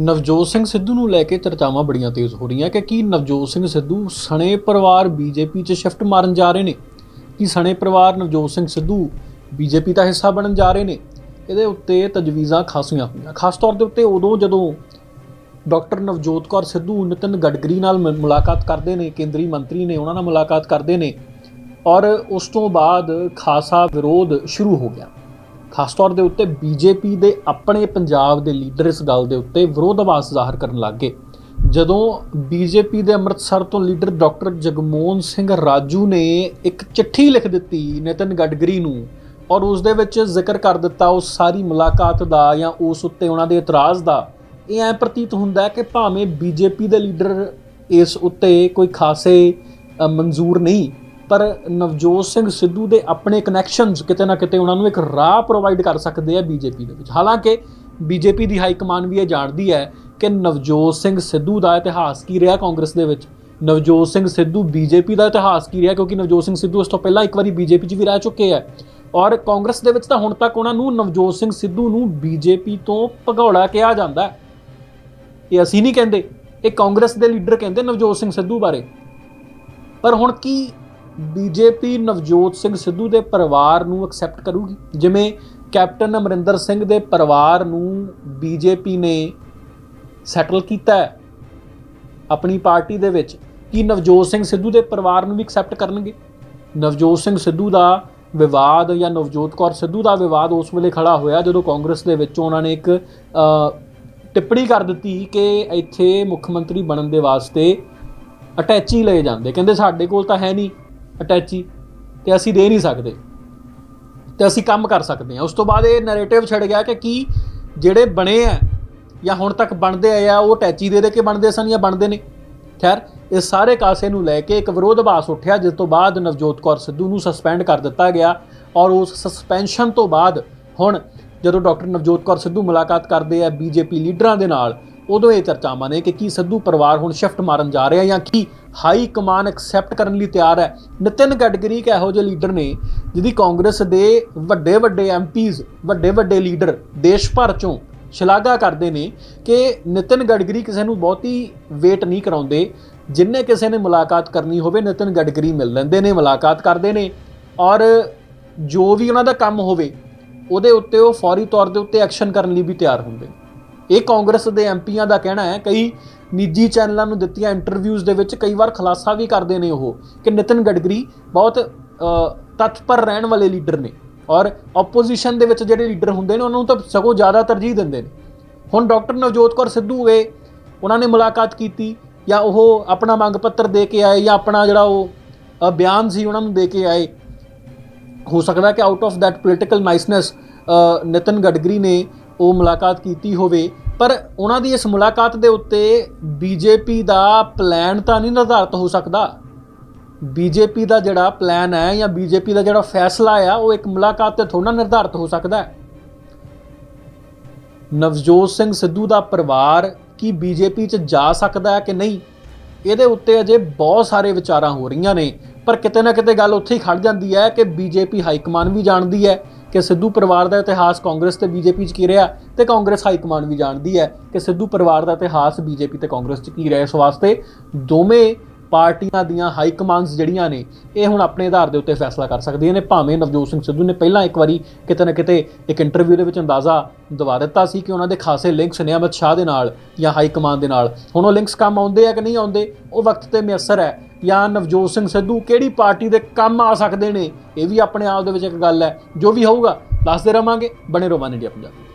ਨਵਜੋਤ ਸਿੰਘ ਸਿੱਧੂ ਨੂੰ ਲੈ ਕੇ ਚਰਚਾਵਾਂ ਬੜੀਆਂ ਤੇਜ਼ ਹੋ ਰਹੀਆਂ ਕਿ ਕੀ ਨਵਜੋਤ ਸਿੰਘ ਸਿੱਧੂ ਸਣੇ ਪਰਿਵਾਰ ਬੀਜੇਪੀ 'ਚ ਸ਼ਿਫਟ ਮਾਰਨ ਜਾ ਰਹੇ ਨੇ? ਕੀ ਸਣੇ ਪਰਿਵਾਰ ਨਵਜੋਤ ਸਿੰਘ ਸਿੱਧੂ ਬੀਜੇਪੀ ਦਾ ਹਿੱਸਾ ਬਣਨ ਜਾ ਰਹੇ ਨੇ? ਇਹਦੇ ਉੱਤੇ ਤਜਵੀਜ਼ਾਂ ਖਾਸੀਆਂ ਹੋਈਆਂ। ਖਾਸ ਤੌਰ ਦੇ ਉੱਤੇ ਉਦੋਂ ਜਦੋਂ ਡਾਕਟਰ ਨਵਜੋਤ ਕੌਰ ਸਿੱਧੂ, ਨਿਤਿਨ ਗਡਕਰੀ ਨਾਲ ਮ- ਮੁਲਾਕਾਤ ਕਰਦੇ ਨੇ, ਕੇਂਦਰੀ ਮੰਤਰੀ ਨੇ ਉਹਨਾਂ ਨਾਲ ਮੁਲਾਕਾਤ ਕਰਦੇ ਨੇ ਔਰ ਉਸ ਤੋਂ ਬਾਅਦ ਖਾਸਾ ਵਿਰੋਧ ਸ਼ੁਰੂ ਹੋ ਗਿਆ। ਖਾਸ ਤੌਰ ਦੇ ਉੱਤੇ ਬੀਜੇਪੀ ਦੇ ਆਪਣੇ ਪੰਜਾਬ ਦੇ ਲੀਡਰ ਇਸ ਗੱਲ ਦੇ ਉੱਤੇ ਵਿਰੋਧ ਆਵਾਜ਼ ਜ਼ਾਹਰ ਕਰਨ ਲੱਗ ਗਏ। ਜਦੋਂ ਬੀਜੇਪੀ ਦੇ ਅੰਮ੍ਰਿਤਸਰ ਤੋਂ ਲੀਡਰ ਡਾਕਟਰ ਜਗਮੋਹਨ ਸਿੰਘ ਰਾਜੂ ਨੇ ਇੱਕ ਚਿੱਠੀ ਲਿਖ ਦਿੱਤੀ ਨਿਤਿਨ ਗਡਕਰੀ ਨੂੰ ਔਰ ਉਸ ਦੇ ਵਿੱਚ ਜ਼ਿਕਰ ਕਰ ਦਿੱਤਾ ਉਸ ਸਾਰੀ ਮੁਲਾਕਾਤ ਦਾ ਜਾਂ ਉਸ ਉੱਤੇ ਉਹਨਾਂ ਦੇ ਇਤਰਾਜ਼ ਦਾ, ਇਹ ਐ ਪ੍ਰਤੀਤ ਹੁੰਦਾ ਕਿ ਭਾਵੇਂ ਬੀਜੇਪੀ ਦੇ ਲੀਡਰ ਇਸ ਉੱਤੇ ਕੋਈ ਖਾਸੇ ਮਨਜ਼ੂਰ ਨਹੀਂ ਪਰ ਨਵਜੋਤ ਸਿੰਘ ਸਿੱਧੂ ਦੇ ਆਪਣੇ ਕਨੈਕਸ਼ਨਸ ਕਿਤੇ ਨਾ ਕਿਤੇ ਉਹਨਾਂ ਨੂੰ ਇੱਕ ਰਾਹ ਪ੍ਰੋਵਾਈਡ ਕਰ ਸਕਦੇ ਆ ਬੀਜੇਪੀ ਦੇ ਵਿੱਚ। ਹਾਲਾਂਕਿ ਬੀਜੇਪੀ ਦੀ ਹਾਈ ਕਮਾਨ ਵੀ ਇਹ ਜਾਣਦੀ ਹੈ ਕਿ ਨਵਜੋਤ ਸਿੰਘ ਸਿੱਧੂ ਦਾ ਇਤਿਹਾਸ ਕੀ ਰਿਹਾ ਕਾਂਗਰਸ ਦੇ ਵਿੱਚ? ਨਵਜੋਤ ਸਿੰਘ ਸਿੱਧੂ ਬੀਜੇਪੀ ਦਾ ਇਤਿਹਾਸ ਕੀ ਰਿਹਾ? ਕਿਉਂਕਿ ਨਵਜੋਤ ਸਿੰਘ ਸਿੱਧੂ ਇਸ ਤੋਂ ਪਹਿਲਾਂ ਇੱਕ ਵਾਰੀ ਬੀਜੇਪੀ 'ਚ ਵੀ ਰਹਿ ਚੁੱਕੇ ਆ। ਔਰ ਕਾਂਗਰਸ ਦੇ ਵਿੱਚ ਤਾਂ ਹੁਣ ਤੱਕ ਉਹਨਾਂ ਨੂੰ ਨਵਜੋਤ ਸਿੰਘ ਸਿੱਧੂ ਨੂੰ ਬੀਜੇਪੀ ਤੋਂ ਭਗੌੜਾ ਕਿਹਾ ਜਾਂਦਾ ਇਹ ਅਸੀਂ ਨਹੀਂ ਕਹਿੰਦੇ। ਇਹ ਕਾਂਗਰਸ ਦੇ ਲੀਡਰ ਕਹਿੰਦੇ ਨਵਜੋਤ ਸਿੰਘ ਸਿੱਧੂ ਬਾਰੇ। ਪਰ ਹੁਣ ਕੀ ਬੀਜੇਪੀ ਨਵਜੋਤ ਸਿੰਘ ਸਿੱਧੂ ਦੇ ਪਰਿਵਾਰ ਨੂੰ ਐਕਸੈਪਟ ਕਰੂਗੀ। ਜਿਵੇਂ ਕੈਪਟਨ ਅਮਰਿੰਦਰ ਸਿੰਘ ਦੇ ਪਰਿਵਾਰ ਨੂੰ ਬੀਜੇਪੀ ਨੇ ਸੈਟਲ ਕੀਤਾ ਹੈ। ਆਪਣੀ ਪਾਰਟੀ ਦੇ ਵਿੱਚ ਕੀ ਨਵਜੋਤ ਸਿੰਘ ਸਿੱਧੂ ਦੇ ਪਰਿਵਾਰ ਨੂੰ ਵੀ ਐਕਸੈਪਟ ਕਰਨਗੇ? ਨਵਜੋਤ ਸਿੰਘ ਸਿੱਧੂ ਦਾ ਵਿਵਾਦ ਜਾਂ ਨਵਜੋਤ ਕੌਰ ਸਿੱਧੂ ਦਾ ਵਿਵਾਦ ਉਸ ਵੇਲੇ ਖੜਾ ਹੋਇਆ ਜਦੋਂ ਕਾਂਗਰਸ ਦੇ ਵਿੱਚ ਉਹਨਾਂ ਨੇ ਇੱਕ ਟਿੱਪਣੀ ਕਰ ਦਿੱਤੀ ਕਿ ਇੱਥੇ ਮੁੱਖ ਮੰਤਰੀ ਬਣਨ ਦੇ ਵਾਸਤੇ ਅਟੈਚੀ ਲਏ ਜਾਂਦੇ। ਕਹਿੰਦੇ ਸਾਡੇ ਕੋਲ ਤਾਂ ਹੈ ਨਹੀਂ। ਅਟੈਚੀ ਤੇ ਅਸੀਂ ਦੇ ਨਹੀਂ ਸਕਦੇ ਤੇ ਅਸੀਂ ਕੰਮ ਕਰ ਸਕਦੇ ਹਾਂ। ਉਸ ਤੋਂ ਬਾਅਦ ਇਹ ਨੈਰੇਟਿਵ ਛਿੜ ਗਿਆ ਕਿ ਕੀ ਜਿਹੜੇ ਬਣੇ ਆ ਜਾਂ ਹੁਣ ਤੱਕ ਬਣਦੇ ਆਏ ਆ, ਉਹ ਅਟੈਚੀ ਦੇ ਦੇ ਕੇ ਬਣਦੇ ਸਨ ਜਾਂ ਬਣਦੇ ਨੇ? ਖੈਰ, ਇਹ ਸਾਰੇ ਕਾਸੇ ਨੂੰ ਲੈ ਕੇ ਇੱਕ ਵਿਰੋਧ ਵਿਰੋਧਾਭਾਸ ਉੱਠਿਆ, ਜਿਸ ਤੋਂ ਬਾਅਦ ਨਵਜੋਤ ਕੌਰ ਸਿੱਧੂ ਨੂੰ ਸਸਪੈਂਡ ਕਰ ਦਿੱਤਾ ਗਿਆ ਔਰ ਉਸ ਸਸਪੈਂਸ਼ਨ ਤੋਂ ਬਾਅਦ ਹੁਣ ਜਦੋਂ ਡਾਕਟਰ ਨਵਜੋਤ ਕੌਰ ਸਿੱਧੂ ਮੁਲਾਕਾਤ ਕਰਦੇ ਆ, ਬੀਜੇਪੀ ਲੀਡਰਾਂ ਦੇ ਨਾਲ ਉਦੋਂ ਇਹ ਚਰਚਾਵਾਂ ਨੇ ਕਿ ਕੀ ਸਿੱਧੂ ਪਰਿਵਾਰ ਹੁਣ ਸ਼ਿਫਟ ਮਾਰਨ ਜਾ ਰਿਹਾ ਜਾਂ ਕੀ ਹਾਈ ਕਮਾਨ ਐਕਸੈਪਟ ਕਰਨ ਲਈ ਤਿਆਰ ਹੈ। ਨਿਤਿਨ ਗਡਕਰੀ ਇੱਕ ਇਹੋ ਜਿਹੇ ਲੀਡਰ ਨੇ ਜਿਹਦੀ ਕਾਂਗਰਸ ਦੇ ਵੱਡੇ ਵੱਡੇ ਐਮਪੀਜ਼ ਵੱਡੇ ਵੱਡੇ ਲੀਡਰ ਦੇਸ਼ ਭਰ ਚੋਂ ਸ਼ਲਾਘਾ ਕਰਦੇ ਨੇ ਕਿ ਨਿਤਿਨ ਗਡਕਰੀ ਕਿਸੇ ਨੂੰ ਬਹੁਤੀ ਵੇਟ ਨਹੀਂ ਕਰਾਉਂਦੇ। ਜਿੰਨੇ ਕਿਸੇ ਨੇ ਮੁਲਾਕਾਤ ਕਰਨੀ ਹੋਵੇ, ਨਿਤਿਨ ਗਡਕਰੀ ਮਿਲ ਲੈਂਦੇ ਨੇ, ਮੁਲਾਕਾਤ ਕਰਦੇ ਨੇ ਔਰ ਜੋ ਵੀ ਉਹਨਾਂ ਦਾ ਕੰਮ ਹੋਵੇ, ਉਹਦੇ ਉੱਤੇ ਉਹ ਫੌਰੀ ਤੌਰ ਦੇ ਉੱਤੇ ਐਕਸ਼ਨ ਕਰਨ ਲਈ ਵੀ ਤਿਆਰ ਹੁੰਦੇ ਨੇ। ਇਹ ਕਾਂਗਰਸ ਦੇ ਐਮਪੀਆਂ ਦਾ ਕਹਿਣਾ ਹੈ ਕਈ ਨਿੱਜੀ ਚੈਨਲਾਂ ਨੂੰ ਦਿੱਤੀਆਂ ਇੰਟਰਵਿਊਜ਼ ਦੇ ਵਿੱਚ ਕਈ ਵਾਰ ਖੁਲਾਸਾ ਵੀ ਕਰਦੇ ਨੇ ਉਹ ਕਿ ਨਿਤਿਨ ਗਡਕਰੀ ਬਹੁਤ ਅ, ਤਤਪਰ ਰਹਿਣ ਵਾਲੇ ਲੀਡਰ ਨੇ ਔਰ ਆਪੋਜੀਸ਼ਨ ਦੇ ਵਿੱਚ ਜਿਹੜੇ ਲੀਡਰ ਹੁੰਦੇ ਨੇ ਉਹਨਾਂ ਨੂੰ ਤਾਂ ਸਗੋਂ ਜ਼ਿਆਦਾ ਤਰਜੀਹ ਦਿੰਦੇ ਨੇ। ਹੁਣ ਡਾਕਟਰ ਨਵਜੋਤ ਕੌਰ ਸਿੱਧੂ ਗਏ ਉਹਨਾਂ ਨੇ ਮੁਲਾਕਾਤ ਕੀਤੀ ਜਾਂ ਉਹ ਆਪਣਾ ਮੰਗ ਪੱਤਰ ਦੇ ਕੇ ਆਏ ਜਾਂ ਆਪਣਾ ਜਿਹੜਾ ਉਹ ਬਿਆਨ ਸੀ ਉਹਨਾਂ ਨੂੰ ਦੇ ਕੇ ਆਏ। ਹੋ ਸਕਦਾ ਕਿ out of that political niceness Nitin Gadkari ਨੇ ਉਹ ਮੁਲਾਕਾਤ ਕੀਤੀ ਹੋਵੇ, ਪਰ ਉਹਨਾਂ ਦੀ ਇਸ ਮੁਲਾਕਾਤ ਦੇ ਉੱਤੇ ਬੀਜੇਪੀ ਦਾ ਪਲਾਨ ਤਾਂ ਨਹੀਂ ਨਿਰਧਾਰਤ ਹੋ ਸਕਦਾ। ਬੀਜੇਪੀ ਦਾ ਜਿਹੜਾ ਪਲਾਨ ਹੈ ਜਾਂ ਬੀਜੇਪੀ ਦਾ ਜਿਹੜਾ ਫੈਸਲਾ ਆ, ਉਹ ਇੱਕ ਮੁਲਾਕਾਤ ਤੇ ਥੋੜਾ ਨਿਰਧਾਰਤ ਹੋ ਸਕਦਾ ਹੈ। ਨਵਜੋਤ ਸਿੰਘ ਸਿੱਧੂ ਦਾ ਪਰਿਵਾਰ ਕੀ ਬੀਜੇਪੀ 'ਚ ਜਾ ਸਕਦਾ ਹੈ ਕਿ ਨਹੀਂ? ਇਹਦੇ ਉੱਤੇ ਅਜੇ ਬਹੁਤ ਸਾਰੇ ਵਿਚਾਰਾਂ ਹੋ ਰਹੀਆਂ ਨੇ, ਪਰ ਕਿਤੇ ਨਾ ਕਿਤੇ ਗੱਲ ਉੱਥੇ ਹੀ ਖੜ ਜਾਂਦੀ ਹੈ ਕਿ ਬੀਜੇਪੀ ਹਾਈ ਕਮਾਨ ਵੀ ਜਾਣਦੀ ਹੈ। ਕਿ ਸਿੱਧੂ ਪਰਿਵਾਰ ਦਾ ਇਤਿਹਾਸ ਕਾਂਗਰਸ ਤੇ ਬੀਜੇਪੀ 'ਚ ਕੀ ਰਿਹਾ ਤੇ ਕਾਂਗਰਸ ਹਾਈ ਕਮਾਨ ਵੀ ਜਾਣਦੀ ਹੈ ਕਿ ਸਿੱਧੂ ਪਰਿਵਾਰ ਦਾ ਇਤਿਹਾਸ ਬੀਜੇਪੀ ਤੇ ਕਾਂਗਰਸ 'ਚ ਕੀ ਰਿਹਾ। ਇਸ ਵਾਸਤੇ ਦੋਵੇਂ ਪਾਰਟੀਆਂ ਦੀਆਂ ਹਾਈ ਕਮਾਂਡਸ ਜਿਹੜੀਆਂ ਨੇ, ਇਹ ਹੁਣ ਆਪਣੇ ਆਧਾਰ ਦੇ ਉੱਤੇ ਫੈਸਲਾ ਕਰ ਸਕਦੀਆਂ ਨੇ। ਭਾਵੇਂ ਨਵਜੋਤ ਸਿੰਘ ਸਿੱਧੂ ਨੇ ਪਹਿਲਾਂ ਇੱਕ ਵਾਰੀ ਕਿਤੇ ਨਾ ਕਿਤੇ ਇੱਕ ਇੰਟਰਵਿਊ ਦੇ ਵਿੱਚ ਅੰਦਾਜ਼ਾ ਦਵਾ ਦਿੱਤਾ ਸੀ ਕਿ ਉਹਨਾਂ ਦੇ ਖਾਸੇ ਲਿੰਕਸ ਨੇ ਅਮਿਤ ਸ਼ਾਹ ਦੇ ਨਾਲ ਜਾਂ ਹਾਈ ਕਮਾਂਡ ਦੇ ਨਾਲ। ਹੁਣ ਉਹ ਲਿੰਕਸ ਕੰਮ ਆਉਂਦੇ ਆ ਕਿ ਨਹੀਂ ਆਉਂਦੇ, ਉਹ ਵਕਤ ਤੇ ਮਿਅਸਰ ਹੈ। ਜਾਂ ਨਵਜੋਤ ਸਿੰਘ ਸਿੱਧੂ ਕਿਹੜੀ ਪਾਰਟੀ ਦੇ ਕੰਮ ਆ ਸਕਦੇ ਨੇ, ਇਹ ਵੀ ਆਪਣੇ ਆਪ ਦੇ ਵਿੱਚ ਇੱਕ ਗੱਲ ਹੈ। ਜੋ ਵੀ ਹੋਊਗਾ, ਦੱਸਦੇ ਰਵਾਂਗੇ। ਬਣੇ ਰਹੋ ਇੰਡੀਆ ਪੰਜਾਬ।